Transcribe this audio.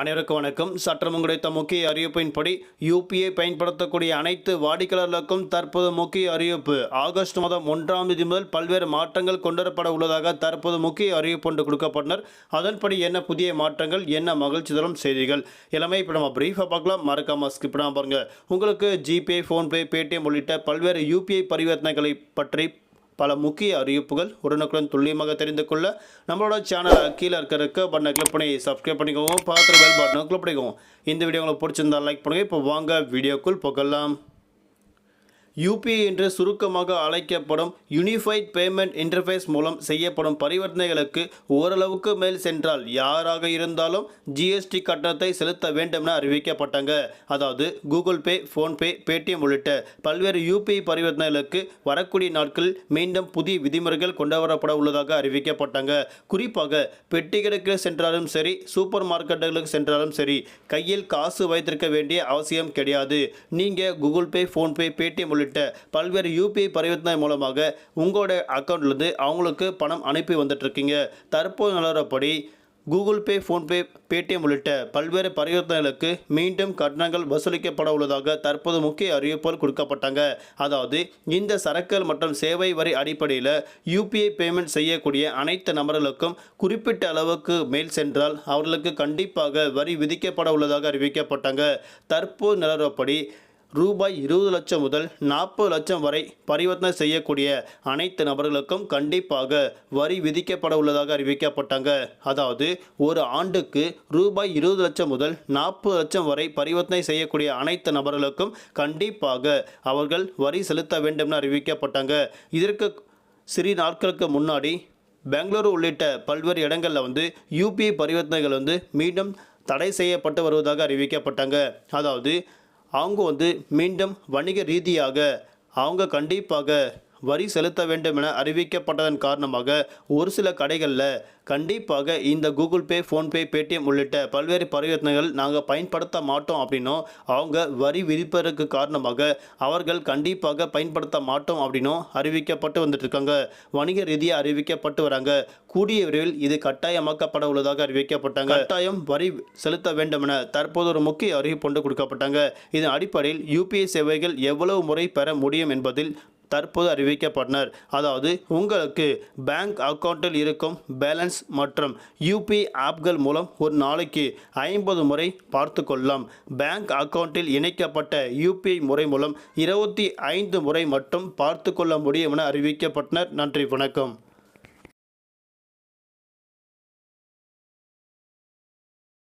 அனைவருக்கும் வணக்கம். சற்றம் கிடைத்த முக்கிய அறிவிப்பின்படி யூபிஐ பயன்படுத்தக்கூடிய அனைத்து வாடிக்கையாளர்களுக்கும் தற்போது முக்கிய அறிவிப்பு. ஆகஸ்ட் மாதம் ஒன்றாம் தேதி முதல் பல்வேறு மாற்றங்கள் கொண்டுவரப்பட உள்ளதாக தற்போது முக்கிய அறிவிப்பு ஒன்று கொடுக்கப்பட்டனர். அதன்படி என்ன புதிய மாற்றங்கள் என்ன மகிழ்ச்சி தரும் செய்திகள் எல்லாமே இப்போ நம்ம பிரீஃபாக பார்க்கலாம். மறக்காம ஸ்கிப் பண்ணாம பாருங்கள் உங்களுக்கு ஜிபே ஃபோன்பே பேடிஎம் உள்ளிட்ட பல்வேறு யூபிஐ பரிவர்த்தனைகளை பற்றி பல முக்கிய அறிவிப்புகள் உடனுக்குடன் துல்லியமாக தெரிந்து கொள்ள நம்மளோட சேனலை கீழே இருக்க இருக்க பட்டனை கிளிக் பண்ணி சப்ஸ்கிரைப் பண்ணிக்கோங்க. பார்த்துட்டு பெல் பட்டனை கிளிக் பண்ணிக்கோங்க. இந்த வீடியோ உங்களுக்கு பிடிச்சிருந்தா லைக் பண்ணுங்கள் இப்போ வாங்க வீடியோக்குள் போகலாம். யூபிஐ என்று சுருக்கமாக அழைக்கப்படும் யூனிஃபைட் பேமெண்ட் இன்டர்ஃபேஸ் மூலம் செய்யப்படும் பரிவர்த்தனைகளுக்கு ஓரளவுக்கு மேல் சென்றால் யாராக இருந்தாலும் ஜிஎஸ்டி கட்டணத்தை செலுத்த வேண்டும் என அறிவிக்கப்பட்டாங்க. அதாவது கூகுள் பே ஃபோன்பே பேடிஎம் உள்ளிட்ட பல்வேறு யூபிஐ பரிவர்த்தனைகளுக்கு வரக்கூடிய நாட்கள் மீண்டும் புதிய விதிமுறைகள் கொண்டு வரப்பட உள்ளதாக அறிவிக்கப்பட்டாங்க. குறிப்பாக பெட்டிகளுக்கு சென்றாலும் சரி சூப்பர் மார்க்கெட்டுகளுக்கு சென்றாலும் சரி கையில் காசு வைத்திருக்க வேண்டிய அவசியம் கிடையாது. நீங்கள் கூகுள் பே ஃபோன்பே பேடிஎம் உள்ளிட்ட பல்வேறு யூபிஐ பரிவர்த்தனை மூலமாக உங்களோட அக்கௌண்ட்லேருந்து அவங்களுக்கு பணம் அனுப்பி வந்துட்டுருக்கீங்க. தற்போது நிலவரப்படி கூகுள் பே ஃபோன்பே பேடிஎம் உள்ளிட்ட பல்வேறு பரிவர்த்தனைகளுக்கு மீண்டும் கட்டணங்கள் வசூலிக்கப்பட உள்ளதாக தற்போது முக்கிய அறிவிப்புகள் கொடுக்கப்பட்டாங்க. அதாவது இந்த சரக்குகள் மற்றும் சேவை வரி அடிப்படையில் யூபிஐ பேமெண்ட் செய்யக்கூடிய அனைத்து நபர்களுக்கும் குறிப்பிட்ட அளவுக்கு மேல் சென்றால் அவர்களுக்கு கண்டிப்பாக வரி விதிக்கப்பட உள்ளதாக அறிவிக்கப்பட்டாங்க. தற்போது நிலவரப்படி ரூபாய் இருபது லட்சம் முதல் நாற்பது லட்சம் வரை பரிவர்த்தனை செய்யக்கூடிய அனைத்து நபர்களுக்கும் கண்டிப்பாக வரி விதிக்கப்பட உள்ளதாக அறிவிக்கப்பட்டாங்க. அதாவது ஒரு ஆண்டுக்கு ரூபாய் இருபது லட்சம் முதல் நாற்பது லட்சம் வரை பரிவர்த்தனை செய்யக்கூடிய அனைத்து நபர்களுக்கும் கண்டிப்பாக அவர்கள் வரி செலுத்த வேண்டும் என அறிவிக்கப்பட்டாங்க. இதற்கு சிறு நாட்களுக்கு முன்னாடி பெங்களூரு உள்ளிட்ட பல்வேறு இடங்களில் வந்து யூபிஐ பரிவர்த்தனைகள் வந்து மீண்டும் தடை செய்யப்பட்டு வருவதாக அறிவிக்கப்பட்டாங்க. அதாவது அவங்க வந்து மீண்டும் வணிக ரீதியாக அவங்க கண்டிப்பாக வரி செலுத்த வேண்டும் என அறிவிக்கப்பட்டதன் காரணமாக ஒரு சில கடைகளில் கண்டிப்பாக இந்த கூகுள் பே ஃபோன்பே பேடிஎம் உள்ளிட்ட பல்வேறு பரிவர்த்தனைகள் நாங்கள் பயன்படுத்த மாட்டோம் அப்படின்னும் அவங்க வரி விதிப்பதற்கு காரணமாக அவர்கள் கண்டிப்பாக பயன்படுத்த மாட்டோம் அப்படின்னும் அறிவிக்கப்பட்டு வந்துட்டுருக்காங்க. வணிக ரீதியாக அறிவிக்கப்பட்டு வராங்க. கூடிய விரைவில் இது கட்டாயமாக்கப்பட உள்ளதாக அறிவிக்கப்பட்டாங்க. கட்டாயம் வரி செலுத்த வேண்டும் என தற்போது ஒரு முக்கிய அறிவிப்பு கொண்டு கொடுக்கப்பட்டாங்க. இதன் அடிப்படையில் யூபிஐ சேவைகள் எவ்வளவு முறை பெற முடியும் என்பதில் தற்போது அறிவிக்கப்பட்டனர். அதாவது உங்களுக்கு பேங்க் அக்கௌண்ட்டில் இருக்கும் பேலன்ஸ் மற்றும் யூபிஐ ஆப்கள் மூலம் ஒரு நாளைக்கு ஐம்பது முறை பார்த்து கொள்ளலாம். பேங்க் அக்கௌண்ட்டில் இணைக்கப்பட்ட யூபிஐ முறை மூலம் இருபத்தி ஐந்து முறை மட்டும் பார்த்து கொள்ள முடியும் என அறிவிக்கப்பட்டனர். நன்றி வணக்கம்.